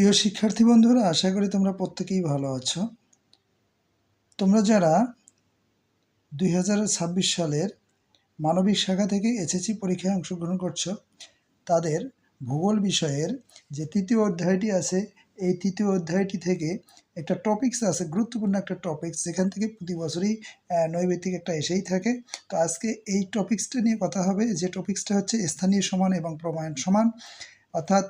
প্রিয় শিক্ষার্থী বন্ধুরা, আশা করি তোমরা প্রত্যেকেই ভালো আছো। তোমরা যারা দুই হাজার ছাব্বিশ সালের মানবিক শাখা থেকে এসএসসি পরীক্ষায় অংশগ্রহণ করছ, তাদের ভূগোল বিষয়ের যে তৃতীয় অধ্যায়টি আছে, এই তৃতীয় অধ্যায়টি থেকে একটা টপিকস আছে, গুরুত্বপূর্ণ একটা টপিকস যেখান থেকে প্রতি বছরই নৈবেদিক একটা এসেই থাকে। তো আজকে এই টপিক্সটা নিয়ে কথা হবে। যে টপিক্সটা হচ্ছে স্থানীয় সমান এবং প্রমাণ সমান। অর্থাৎ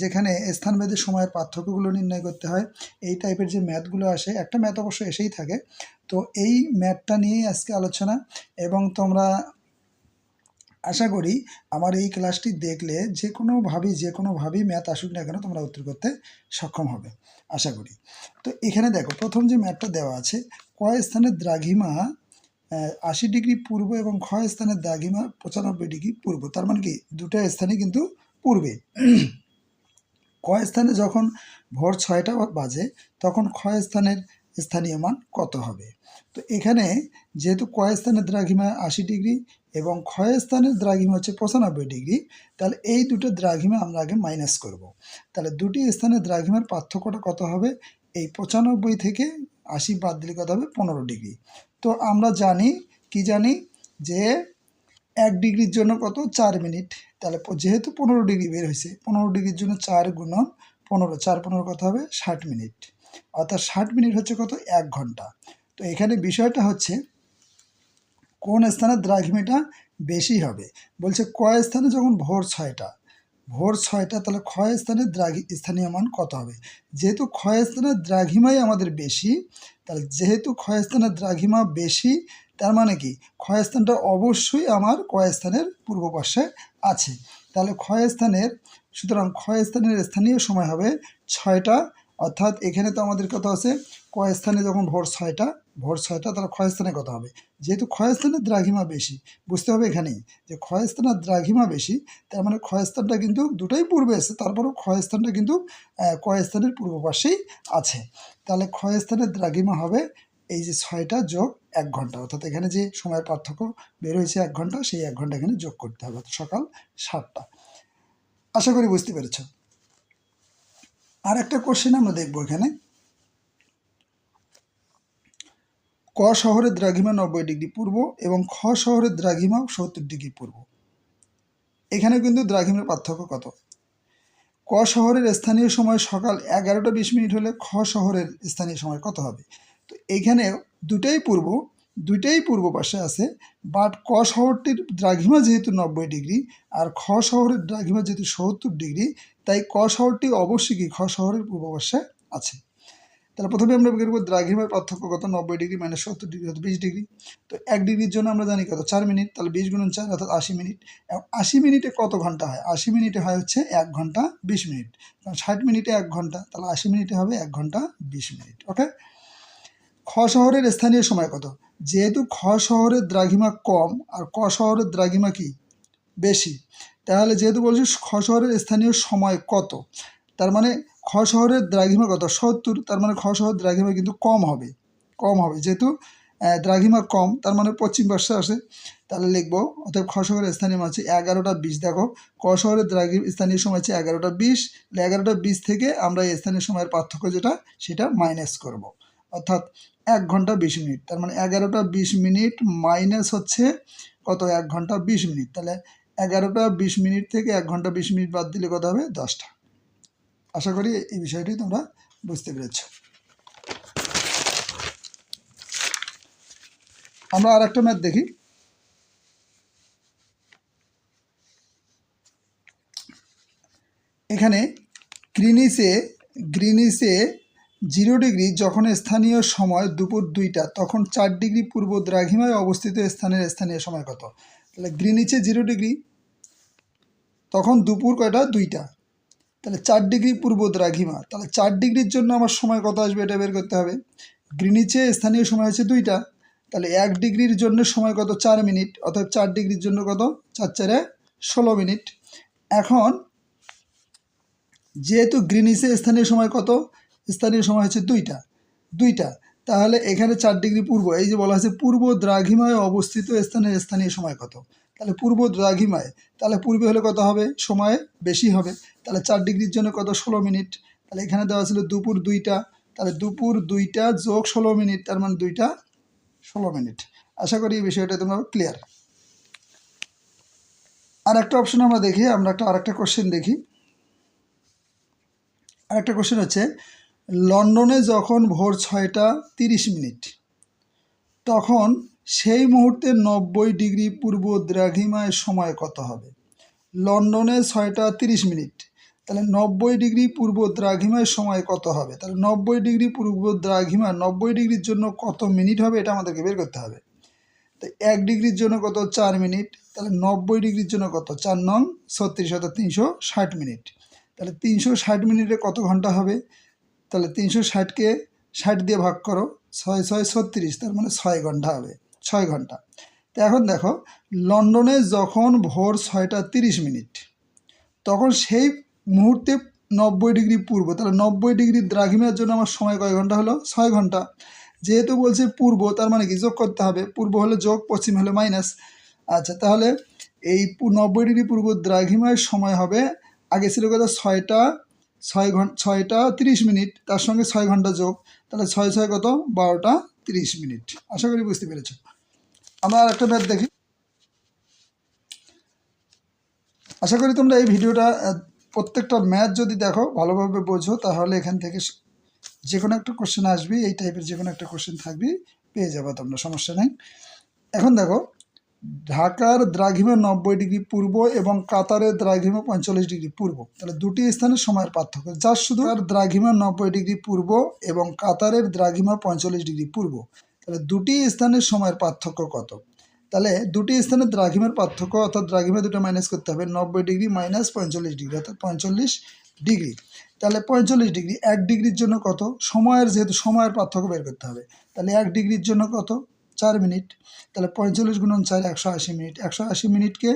যেখানে স্থানভেদে সময়ের পার্থক্যগুলো নির্ণয় করতে হয়, এই টাইপের যে ম্যাথগুলো আসে, একটা ম্যাথ অবশ্য এসেই থাকে। তো এই ম্যাথটা নিয়েই আজকে আলোচনা এবং তোমরা আশা করি আমার এই ক্লাসটি দেখলে যে কোনোভাবেই যে কোনোভাবেই ম্যাথ আসুক না কেন তোমরা উত্তর করতে সক্ষম হবে, আশা করি। তো এখানে দেখো, প্রথম যে ম্যাথটা দেওয়া আছে কয় স্থানের দ্রাঘিমা আশি ডিগ্রি পূর্ব এবং ক্ষয় স্থানের দ্রাঘিমা পঁচানব্বই ডিগ্রি পূর্ব। তার মানে কি, দুটো স্থানে কিন্তু পূর্বে। ক্ষয় স্থানে যখন ভোর ছয়টা বাজে, তখন ক্ষয় স্থানের স্থানীয় মান কত হবে? তো এখানে যেহেতু কয় স্থানের দ্রাঘিমা আশি ডিগ্রি এবং ক্ষয় স্থানের দ্রাঘিমা হচ্ছে পঁচানব্বই ডিগ্রি, তাহলে এই দুটো দ্রাঘিমা আমরা আগে মাইনাস করব। তাহলে দুটি স্থানের দ্রাঘিমার পার্থক্যটা কত হবে? এই পঁচানব্বই থেকে আশি বাদ দিলে কত হবে? পনেরো ডিগ্রি। তো আমরা জানি, কি জানি? যে এক ডিগ্রির জন্য কত? চার মিনিট। তাহলে যেহেতু পনেরো ডিগ্রি বের হয়েছে, পনেরো ডিগ্রির জন্য চার গুণন পনেরো, চার পনেরো কত হবে? ষাট মিনিট। অর্থাৎ ষাট মিনিট হচ্ছে কত? এক ঘণ্টা। তো এখানে বিষয়টা হচ্ছে, কোন স্থানে দ্রাঘিমাটা বেশি হবে? বলছে কয় স্থানে যখন ভোর ছয়টা ভোর ছয়টা, তাহলে ক্ষয় স্থানে দ্রাঘি স্থানীয় মান কত হবে? যেহেতু ক্ষয় স্থানে দ্রাঘিমাই আমাদের বেশি, তাহলে যেহেতু ক্ষয় স্থানে দ্রাঘিমা বেশি তার মানে কি? ক্ষয় স্থানটা অবশ্যই আমার কয় স্থানের পূর্ব পাশে আছে। তাহলে ক্ষয় স্থানের সুতরাং ক্ষয় স্থানের স্থানীয় সময় হবে ছয়টা অর্থাৎ এখানে তো আমাদের কথা আছে কয় স্থানে যখন ভোর ছয়টা ভোর ছয়টা তাহলে ক্ষয় স্থানে কত হবে। যেহেতু ক্ষয় স্থানের দ্রাঘিমা বেশি বুঝতে হবে এখানেই যে ক্ষয় স্থানের দ্রাঘিমা বেশি তার মানে ক্ষয় স্থানটা কিন্তু দুটোই পূর্বে আছে তারপরেও ক্ষয় স্থানটা কিন্তু আহ, কয় স্থানের পূর্ব পাশেই আছে। তাহলে ক্ষয় স্থানের দ্রাঘিমা হবে এই যে ছয়টা যোগ এক ঘণ্টা, অর্থাৎ এখানে যে সময়ের পার্থক্য বের হয়েছে এক ঘণ্টা, সেই এক ঘণ্টা এখানে যোগ করতে হবে সকাল সাতটা। আশা করি বুঝতে পেরেছ। আর একটা কোশ্চেন আমরা দেখব এখানে। ক শহরের দ্রাঘিমা নব্বই ডিগ্রি পূর্ব এবং খ শহরের দ্রাঘিমা সত্তর ডিগ্রি পূর্ব। এখানে কিন্তু দ্রাঘিমার পার্থক্য কত? ক শহরের স্থানীয় সময় সকাল এগারোটা বিশ মিনিট হলে খ শহরের স্থানীয় সময় কত হবে? তো এখানে দুটাই পূর্ব, দুইটাই পূর্ব পাশে আছে বাট ক শহরটির দ্রাঘিমা যেহেতু নব্বই ডিগ্রি আর খ শহরের দ্রাঘিমা যেহেতু সত্তর ডিগ্রি, তাই ক শহরটি অবশ্যই কি খ শহরের পূর্ব পাশে আছে। তাহলে প্রথমে আমরা বের করব দ্রাঘিমার পার্থক্য কত? নব্বই ডিগ্রি মাইনাস সত্তর ডিগ্রি অর্থাৎ বিশ ডিগ্রি। তো এক ডিগ্রির জন্য আমরা জানি কত? চার মিনিট। তাহলে বিশ গুণন চার অর্থাৎ আশি মিনিট। এবং আশি মিনিটে কত ঘণ্টা হয়? আশি মিনিটে হয় হচ্ছে এক ঘণ্টা বিশ মিনিট। কারণ ষাট মিনিটে এক ঘণ্টা, তাহলে আশি মিনিটে হবে এক ঘণ্টা বিশ মিনিট। ওকে খ শহরের স্থানীয় সময় কত? যেহেতু খ শহরের দ্রাঘিমা কম আর ক শহরের দ্রাঘিমা কি? বেশি। তাহলে যেহেতু বলছি খ শহরের স্থানীয় সময় কত? তার মানে খ শহরের দ্রাঘিমা কত? সত্তর। তার মানে খ শহরের দ্রাঘিমা কিন্তু কম হবে। কম হবে। যেহেতু দ্রাঘিমা কম, তার মানে পশ্চিম পাশে আসে। তাহলে লিখব অর্থাৎ খ শহরের স্থানীয় হচ্ছে এগারোটা বিশ। দেখো, ক শহরের দ্রাঘি, স্থানীয় সময় আছে এগারোটা বিশ। এগারোটা বিশ থেকে আমরা এই স্থানীয় সময়ের পার্থক্য যেটা, সেটা মাইনাস করব। অর্থাৎ এক ঘণ্টা বিশ মিনিট। তার মানে এগারোটা বিশ মিনিট মাইনাস হচ্ছে কত? এক ঘণ্টা বিশ মিনিট। তাহলে এগারোটা বিশ মিনিট থেকে এক ঘণ্টা বিশ মিনিট বাদ দিলে কত হবে? দশটা। আশা করি এই বিষয়টি তোমরা বুঝতে পেরেছ। আমরা আর একটা ম্যাথ দেখি। এখানে গ্রিনিসে গ্রিনিসে জিরো ডিগ্রি যখন স্থানীয় সময় দুপুর দুইটা, তখন চার ডিগ্রি পূর্ব দ্রাঘিমায় অবস্থিত স্থানের স্থানীয় সময় কত? তাহলে গ্রিনিচে জিরো ডিগ্রি, তখন দুপুর কয়টা? দুইটা। তাহলে চার ডিগ্রি পূর্ব দ্রাঘিমা, তাহলে চার ডিগ্রির জন্য আমার সময় কত আসবে এটা বের করতে হবে? গ্রিনিচে স্থানীয় সময় হচ্ছে দুইটা, তাহলে এক ডিগ্রির জন্য সময় কত? চার মিনিট অর্থাৎ চার ডিগ্রির জন্য কত? চার চারে ষোলো মিনিট। এখন যেহেতু গ্রিনিচে স্থানীয় সময় কত? স্থানীয় সময় হচ্ছে দুইটা দুইটা। তাহলে এখানে চার ডিগ্রি পূর্ব, এই যে বলা হয়েছে পূর্ব দ্রাঘিমায় অবস্থিত স্থানের স্থানীয় সময় কত? তাহলে পূর্ব দ্রাঘিমায়, তাহলে পূর্বে হলে কত হবে? সময় বেশি হবে। তাহলে চার ডিগ্রির জন্য কত? ষোলো মিনিট। তাহলে এখানে দেওয়া ছিল দুপুর দুইটা। তাহলে দুপুর দুইটা যোগ ষোলো মিনিট, তার মানে দুইটা ষোলো মিনিট। আশা করি এই বিষয়টা তোমরা ক্লিয়ার আর একটা অপশন আমরা দেখি, আমরা একটা আরেকটা কোশ্চেন দেখি। আরেকটা কোশ্চেন হচ্ছে লন্ডনে যখন ভোর ছয়টা তিরিশ মিনিট, তখন সেই মুহূর্তে নব্বই ডিগ্রি পূর্ব দ্রাঘিমায় সময় কত হবে? লন্ডনে ছয়টা তিরিশ মিনিট, তাহলে নব্বই ডিগ্রি পূর্ব দ্রাঘিমায় সময় কত হবে? তাহলে নব্বই ডিগ্রি পূর্ব দ্রাঘিমা নব্বই ডিগ্রির জন্য কত মিনিট হবে এটা আমাদেরকে বের করতে হবে। তো এক ডিগ্রির জন্য কত? চার মিনিট, তাহলে নব্বই ডিগ্রির জন্য কত? চার নং ছত্রিশ হাজার তিনশো ষাট মিনিট। তাহলে তিনশো ষাট মিনিটে কত ঘণ্টা হবে? তাহলে তিনশো ষাটকে ষাট দিয়ে ভাগ করো, ছয় ছয়, ছত্রিশ, তার মানে ছয় ঘণ্টা হবে, ছয় ঘণ্টা। তো এখন দেখো, লন্ডনে যখন ভোর ছয়টা তিরিশ মিনিট, তখন সেই মুহূর্তে নব্বই ডিগ্রি পূর্ব, তাহলে নব্বই ডিগ্রি দ্রাঘিমের জন্য আমার সময় কয় ঘণ্টা হলো? ছয় ঘণ্টা। যেহেতু বলছে পূর্ব, তার মানে কি? যোগ করতে হবে। পূর্ব হলে যোগ, পশ্চিম হলে মাইনাস। আচ্ছা তাহলে এই নব্বই ডিগ্রি পূর্ব দ্রাঘিমায় সময় হবে, আগে ছিল কথা ছয়টা ছয় ঘণ্টা ছয়টা তিরিশ মিনিট, তার সঙ্গে ছয় ঘণ্টা যোগ, তাহলে ছয় ছয় কত? বারোটা তিরিশ মিনিট। আশা করি বুঝতে পেরেছ। আমরা আর একটা ম্যাথ দেখি। আশা করি তোমরা এই ভিডিওটা প্রত্যেকটা ম্যাথ যদি দেখো ভালোভাবে বোঝো, তাহলে এখান থেকে যে কোনো একটা কোশ্চেন আসবে, এই টাইপের যে কোনো একটা কোশ্চেন থাকবে, পেয়ে যাবে তোমরা, সমস্যা নেই। এখন দেখো ঢাকার দ্রাঘিমা নব্বই ডিগ্রি পূর্ব এবং কাতারের দ্রাঘিমা পঁয়তাল্লিশ ডিগ্রি পূর্ব। তাহলে দুটি স্থানের সময়ের পার্থক্য। যার শুধু আর দ্রাঘিমা নব্বই ডিগ্রি পূর্ব এবং কাতারের দ্রাঘিমা পঁয়তাল্লিশ ডিগ্রি পূর্ব। তাহলে দুটি স্থানের সময়ের পার্থক্য কত? তাহলে দুটি স্থানে দ্রাঘিমার পার্থক্য অর্থাৎ দ্রাঘিমা দুটো মাইনাস করতে হবে। নব্বই ডিগ্রি মাইনাস পঁয়তাল্লিশ ডিগ্রি অর্থাৎ পঁয়তাল্লিশ ডিগ্রি। তাহলে পঁয়তাল্লিশ ডিগ্রি, এক ডিগ্রির জন্য কত? সময়ের, যেহেতু সময়ের পার্থক্য বের করতে হবে। তাহলে এক ডিগ্রির জন্য কত? চার মিনিট, তাহলে পঁয়তাল্লিশ গুণন চার একশো আশি মিনিট। একশো আশি মিনিটকে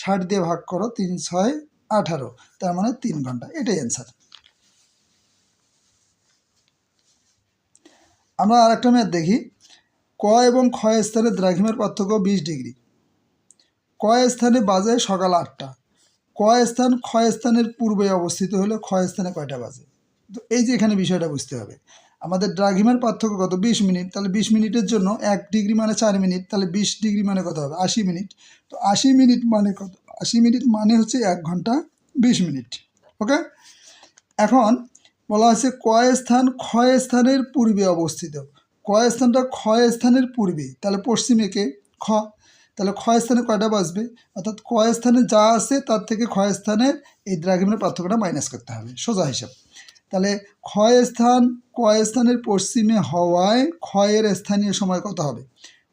ষাট দিয়ে ভাগ করো, তিন ছয় আঠারো, তার মানে তিন ঘণ্টা। এটাই অ্যান্সার আমরা আরেকটা ম্যাথ দেখি। ক এবং খ স্থানের দ্রাঘিমার পার্থক্য বিশ ডিগ্রি। ক স্থানে বাজে সকাল আটটা। ক স্থান, খ স্থানের পূর্বে অবস্থিত হলে খ স্থানে কয়টা বাজে? তো এই যে এখানে বিষয়টা বুঝতে হবে। আমাদের দ্রাঘিমার পার্থক্য কত? বিশ মিনিট। তাহলে বিশ মিনিটের জন্য এক ডিগ্রি মানে চার মিনিট। তাহলে বিশ ডিগ্রি মানে কত হবে? আশি মিনিট। তো আশি মিনিট মানে কত? আশি মিনিট মানে হচ্ছে এক ঘণ্টা বিশ মিনিট। ওকে? এখন বলা হচ্ছে কয় স্থান ক্ষয় স্থানের পূর্বে অবস্থিত? কয় স্থানটা ক্ষয় স্থানের পূর্বে? তাহলে পশ্চিমে কে? খ। তাহলে ক্ষয় স্থানে কয়টা বাজবে অর্থাৎ কয় স্থানে যা আছে তার থেকে ক্ষয় স্থানের এই দ্রাঘিমের পার্থক্যটা মাইনাস করতে হবে। সোজা হিসাব। তাহলে ক্ষয় স্থান কয় স্থানের পশ্চিমে হওয়ায় ক্ষয়ের স্থানীয় সময় কত হবে?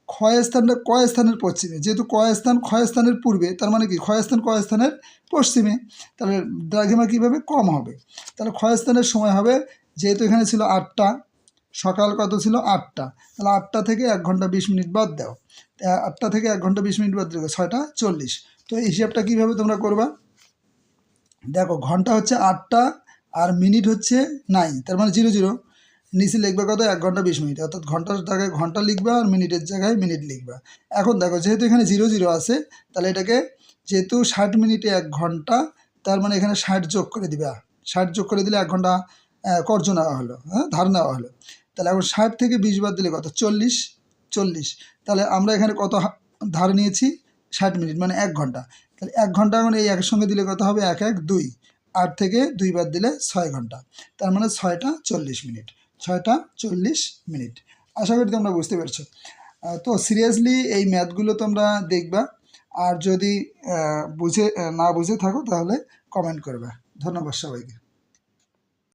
ক্ষয় স্থানটা কয় স্থানের পশ্চিমে, যেহেতু কয় স্থান ক্ষয় স্থানের পূর্বে, তার মানে কি? ক্ষয় স্থান কয় স্থানের পশ্চিমে, তাহলে দ্রাঘিমা কীভাবে? কম হবে। তাহলে ক্ষয় স্থানের সময় হবে যেহেতু এখানে ছিল আটটা, সকাল কত ছিল? আটটা। তাহলে আটটা থেকে এক ঘণ্টা বিশ মিনিট বাদ দাও। আটটা থেকে এক ঘণ্টা বিশ মিনিট বাদ দিলে ছয়টা চল্লিশ। তো এই হিসাবটা কীভাবে তোমরা করবা? দেখো, ঘণ্টা হচ্ছে আটটা আর মিনিট হচ্ছে নাই তার মানে জিরো জিরো নিচে লিখবে কত? এক ঘণ্টা বিশ মিনিট। অর্থাৎ ঘণ্টার জায়গায় ঘণ্টা লিখবা আর মিনিটের জায়গায় মিনিট লিখবা। এখন দেখো, যেহেতু এখানে জিরো জিরো আছে, তাহলে এটাকে যেহেতু ষাট মিনিটে এক ঘণ্টা, তার মানে এখানে ষাট যোগ করে দিবা। ষাট যোগ করে দিলে এক ঘণ্টা কর্জ নেওয়া হলো হ্যাঁ ধার নেওয়া হলো। তাহলে এখন ষাট থেকে বিশ বাদ দিলে কত? চল্লিশ চল্লিশ। তাহলে আমরা এখানে কত ধার নিয়েছি? ষাট মিনিট মানে এক ঘণ্টা। তাহলে এক ঘণ্টা এখন এই একের সঙ্গে দিলে কত হবে? এক এক, দুই। আট থেকে দুই বাদ দিলে ছয় ঘণ্টা। তার মানে ছয়টা চল্লিশ মিনিট। ছয়টা চল্লিশ মিনিট। আশা করি তোমরা বুঝতে পেরেছ। তো সিরিয়াসলি এই ম্যাথগুলো তোমরা দেখবা। আর যদি বুঝে, না বুঝে থাকো তাহলে কমেন্ট করবে। ধন্যবাদ সবাইকে।